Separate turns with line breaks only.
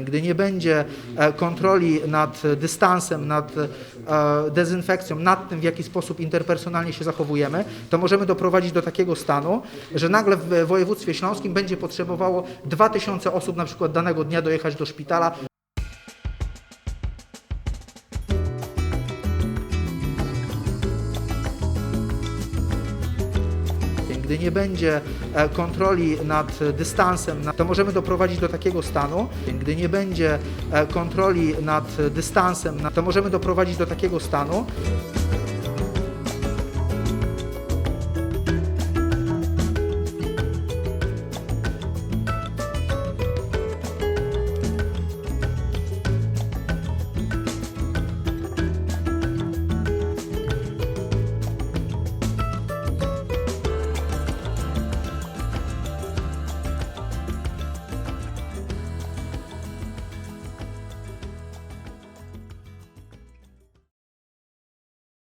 Gdy nie będzie e, kontroli nad dystansem, nad e, dezynfekcją, nad tym, w jaki sposób interpersonalnie się zachowujemy, to możemy doprowadzić do takiego stanu, że nagle w województwie śląskim będzie potrzebowało 2000 osób na przykład danego dnia dojechać do szpitala. Gdy nie będzie e, kontroli nad dystansem, to możemy doprowadzić do takiego stanu. Gdy nie będzie e, kontroli nad dystansem, to możemy doprowadzić do takiego stanu,